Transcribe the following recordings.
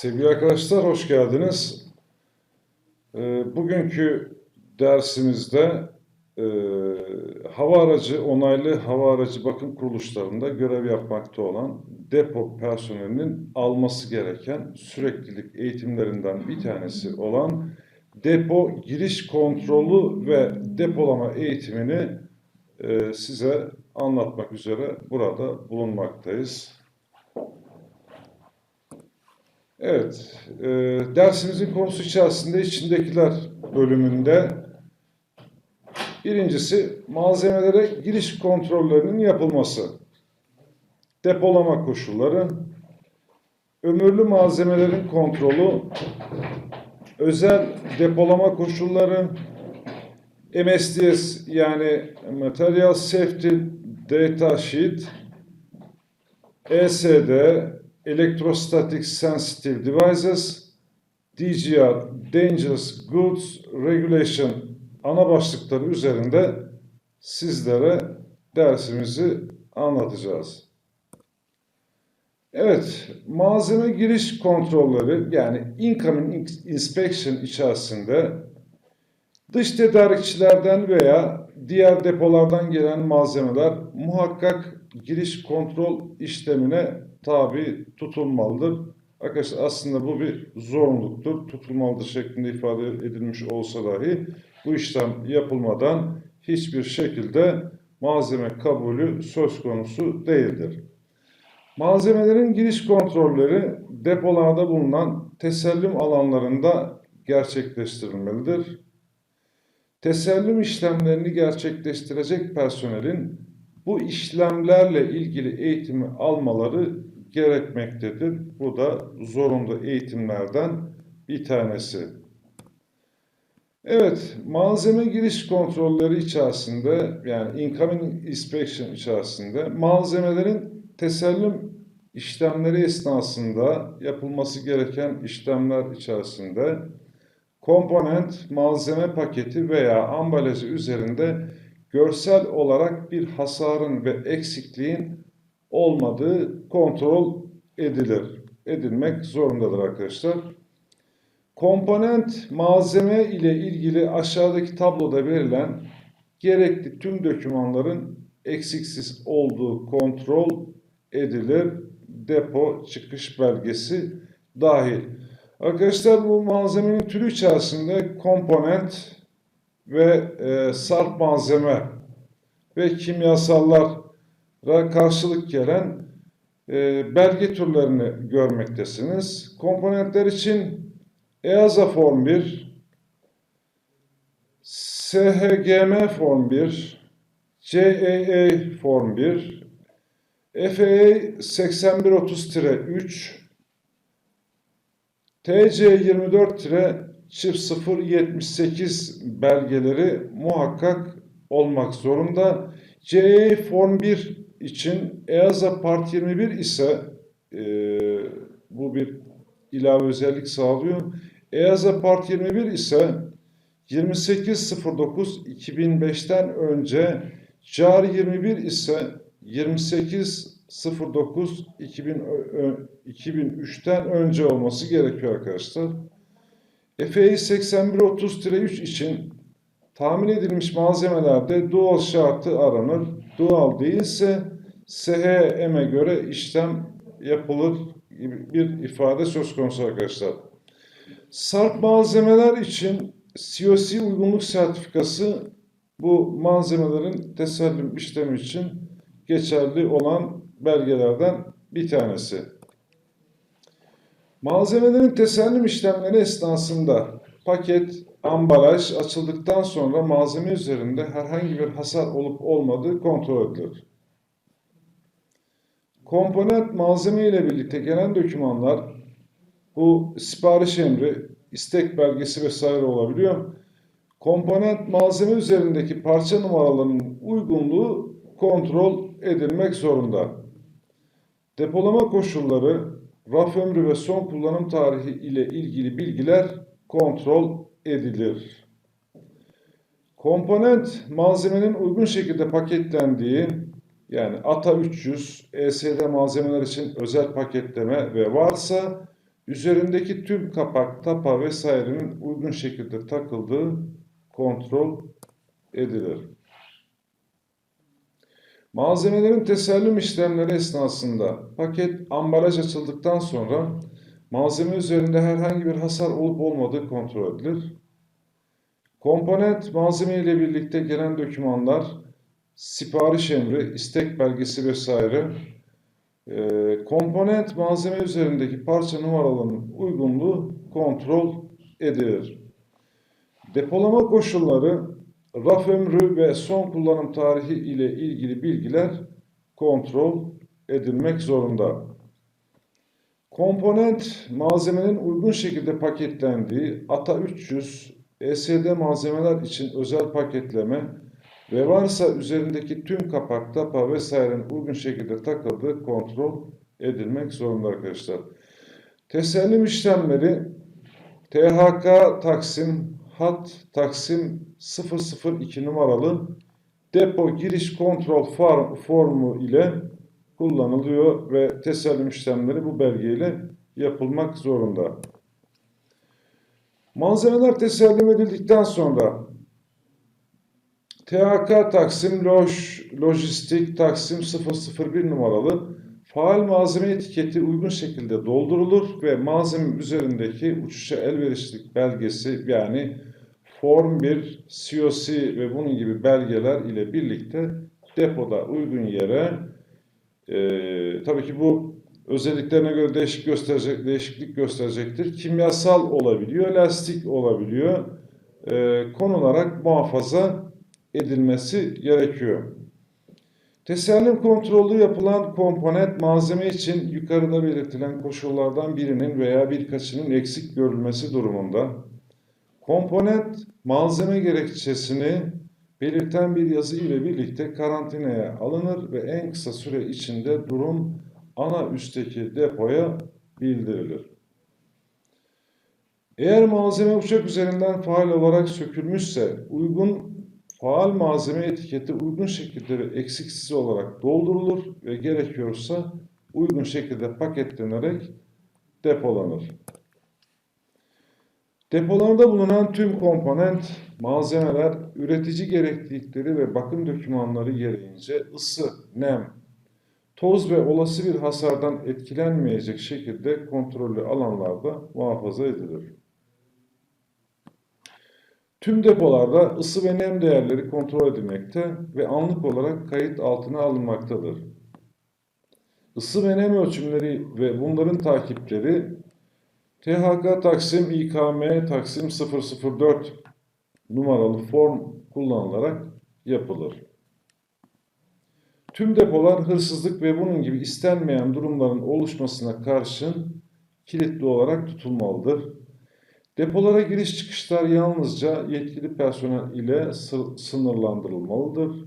Sevgili arkadaşlar hoş geldiniz. Ee, Bugünkü dersimizde e, hava aracı onaylı hava aracı bakım kuruluşlarında görev yapmakta olan depo personelinin alması gereken süreklilik eğitimlerinden bir tanesi olan depo giriş kontrolü ve depolama eğitimini e, size anlatmak üzere burada bulunmaktayız. Evet, e, dersimizin konusu içerisinde içindekiler bölümünde birincisi malzemelere giriş kontrollerinin yapılması, depolama koşulları, ömürlü malzemelerin kontrolü, özel depolama koşulları, MSDS yani Material Safety Data Sheet, ESD, Electrostatic Sensitive Devices, DGR, Dangerous Goods Regulation ana başlıkları üzerinde sizlere dersimizi anlatacağız. Evet, malzeme giriş kontrolleri yani incoming inspection içerisinde dış tedarikçilerden veya diğer depolardan gelen malzemeler muhakkak giriş kontrol işlemine tabi tutulmalıdır. Arkadaşlar aslında bu bir zorunluluktur. Tutulmalıdır şeklinde ifade edilmiş olsa dahi bu işlem yapılmadan hiçbir şekilde malzeme kabulü söz konusu değildir. Malzemelerin giriş kontrolleri depolarda bulunan tesellüm alanlarında gerçekleştirilmelidir. Tesellüm işlemlerini gerçekleştirecek personelin bu işlemlerle ilgili eğitimi almaları gerekmektedir. Bu da zorunlu eğitimlerden bir tanesi. Evet, malzeme giriş kontrolleri içerisinde yani incoming inspection içerisinde malzemelerin tesellüm işlemleri esnasında yapılması gereken işlemler içerisinde komponent, malzeme paketi veya ambalajı üzerinde görsel olarak bir hasarın ve eksikliğin olmadığı kontrol edilir. Edilmek zorundadır arkadaşlar. Komponent malzeme ile ilgili aşağıdaki tabloda verilen gerekli tüm dokümanların eksiksiz olduğu kontrol edilir. Depo çıkış belgesi dahil. Arkadaşlar bu malzemenin türü içerisinde komponent ve e, sarf malzeme ve kimyasallara karşılık gelen e, belge türlerini görmektesiniz. Komponentler için EASA Form 1, SHGM Form 1, CAA Form 1, FAA 8130-3, TC24 çift 078 belgeleri muhakkak olmak zorunda. CE Form 1 için EASA Part 21 ise e, bu bir ilave özellik sağlıyor. EASA Part 21 ise 28.09.2005'ten önce CAR 21 ise 28.09.2003'ten önce olması gerekiyor arkadaşlar. FAI 8130-3 için tahmin edilmiş malzemelerde doğal şartı aranır. Doğal değilse SHM'e göre işlem yapılır bir ifade söz konusu arkadaşlar. Sarp malzemeler için COC uygunluk sertifikası bu malzemelerin tesellüm işlemi için geçerli olan belgelerden bir tanesi. Malzemelerin tesellüm işlemleri esnasında paket, ambalaj açıldıktan sonra malzeme üzerinde herhangi bir hasar olup olmadığı kontrol edilir. Komponent malzeme ile birlikte gelen dokümanlar bu sipariş emri, istek belgesi vesaire olabiliyor. Komponent malzeme üzerindeki parça numaralarının uygunluğu kontrol edilmek zorunda. Depolama koşulları raf ömrü ve son kullanım tarihi ile ilgili bilgiler kontrol edilir. Komponent malzemenin uygun şekilde paketlendiği yani ATA 300, ESD malzemeler için özel paketleme ve varsa üzerindeki tüm kapak, tapa vesairenin uygun şekilde takıldığı kontrol edilir. Malzemelerin tesellüm işlemleri esnasında paket ambalaj açıldıktan sonra malzeme üzerinde herhangi bir hasar olup olmadığı kontrol edilir. Komponent malzeme ile birlikte gelen dokümanlar, sipariş emri, istek belgesi vesaire, e, komponent malzeme üzerindeki parça numaralarının uygunluğu kontrol edilir. Depolama koşulları, raf ömrü ve son kullanım tarihi ile ilgili bilgiler kontrol edilmek zorunda. Komponent malzemenin uygun şekilde paketlendiği ATA 300 ESD malzemeler için özel paketleme ve varsa üzerindeki tüm kapak, tapa vesairenin uygun şekilde takıldığı kontrol edilmek zorunda arkadaşlar. Teslim işlemleri THK Taksim Hat Taksim 002 numaralı depo giriş kontrol form, formu ile kullanılıyor ve teslim işlemleri bu belgeyle yapılmak zorunda. Malzemeler teslim edildikten sonra THK Taksim Loj, Lojistik Taksim 001 numaralı faal malzeme etiketi uygun şekilde doldurulur ve malzeme üzerindeki uçuşa elverişlilik belgesi yani Form 1, COC ve bunun gibi belgeler ile birlikte depoda uygun yere e, tabii ki bu özelliklerine göre değişik gösterecek, değişiklik gösterecektir. Kimyasal olabiliyor, lastik olabiliyor. E, konularak muhafaza edilmesi gerekiyor. Tesellüm kontrolü yapılan komponent malzeme için yukarıda belirtilen koşullardan birinin veya birkaçının eksik görülmesi durumunda komponent malzeme gerekçesini belirten bir yazı ile birlikte karantinaya alınır ve en kısa süre içinde durum ana üstteki depoya bildirilir. Eğer malzeme uçak üzerinden faal olarak sökülmüşse uygun faal malzeme etiketi uygun şekilde ve eksiksiz olarak doldurulur ve gerekiyorsa uygun şekilde paketlenerek depolanır. Depolarda bulunan tüm komponent, malzemeler, üretici gereklilikleri ve bakım dokümanları gereğince ısı, nem, toz ve olası bir hasardan etkilenmeyecek şekilde kontrollü alanlarda muhafaza edilir. Tüm depolarda ısı ve nem değerleri kontrol edilmekte ve anlık olarak kayıt altına alınmaktadır. Isı ve nem ölçümleri ve bunların takipleri THK Taksim İKM Taksim 004 numaralı form kullanılarak yapılır. Tüm depolar hırsızlık ve bunun gibi istenmeyen durumların oluşmasına karşın kilitli olarak tutulmalıdır. Depolara giriş çıkışlar yalnızca yetkili personel ile sınırlandırılmalıdır.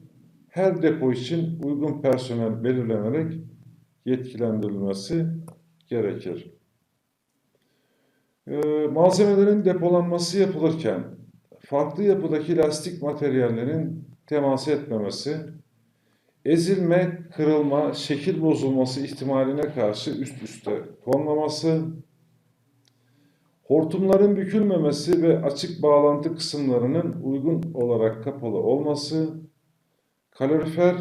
Her depo için uygun personel belirlenerek yetkilendirilmesi gerekir. Ee, malzemelerin depolanması yapılırken farklı yapıdaki lastik materyallerin temas etmemesi, ezilme, kırılma, şekil bozulması ihtimaline karşı üst üste konmaması, hortumların bükülmemesi ve açık bağlantı kısımlarının uygun olarak kapalı olması, kalorifer,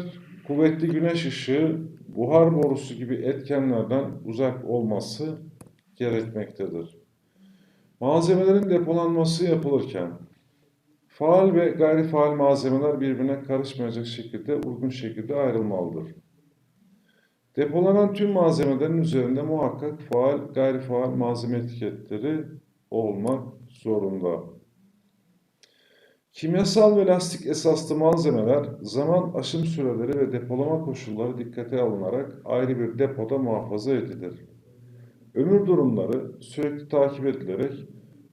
kuvvetli güneş ışığı, buhar borusu gibi etkenlerden uzak olması gerekmektedir. Malzemelerin depolanması yapılırken faal ve gayri faal malzemeler birbirine karışmayacak şekilde uygun şekilde ayrılmalıdır. Depolanan tüm malzemelerin üzerinde muhakkak faal, gayri faal malzeme etiketleri olmak zorunda. Kimyasal ve lastik esaslı malzemeler zaman aşım süreleri ve depolama koşulları dikkate alınarak ayrı bir depoda muhafaza edilir. Ömür durumları sürekli takip edilerek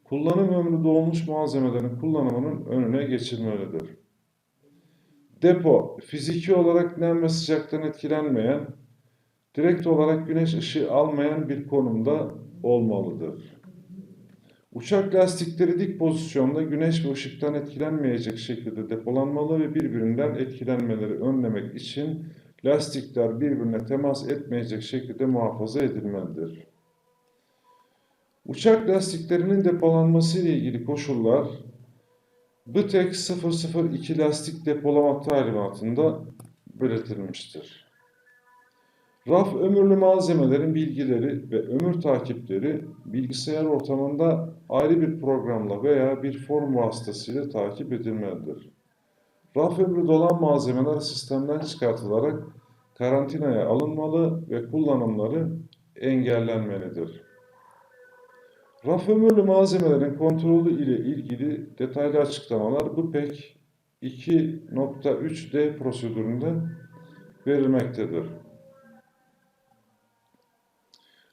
kullanım ömrü dolmuş malzemelerin kullanımının önüne geçilmelidir. Depo, fiziki olarak nem ve sıcaktan etkilenmeyen, direkt olarak güneş ışığı almayan bir konumda olmalıdır. Uçak lastikleri dik pozisyonda güneş ve ışıktan etkilenmeyecek şekilde depolanmalı ve birbirinden etkilenmeleri önlemek için lastikler birbirine temas etmeyecek şekilde muhafaza edilmelidir. Uçak lastiklerinin depolanması ile ilgili koşullar BTEC 002 lastik depolama talimatında belirtilmiştir. Raf ömürlü malzemelerin bilgileri ve ömür takipleri bilgisayar ortamında ayrı bir programla veya bir form vasıtasıyla takip edilmelidir. Raf ömrü dolan malzemeler sistemden çıkartılarak karantinaya alınmalı ve kullanımları engellenmelidir. Raf ömürlü malzemelerin kontrolü ile ilgili detaylı açıklamalar BPEC 2.3D prosedüründe verilmektedir.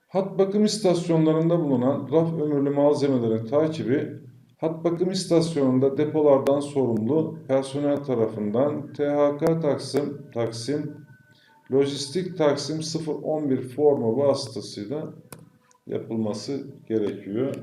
Hat bakım istasyonlarında bulunan raf ömürlü malzemelerin takibi, hat bakım istasyonunda depolardan sorumlu personel tarafından THK Taksim, Taksim Lojistik Taksim 011 formu vasıtasıyla yapılması gerekiyor.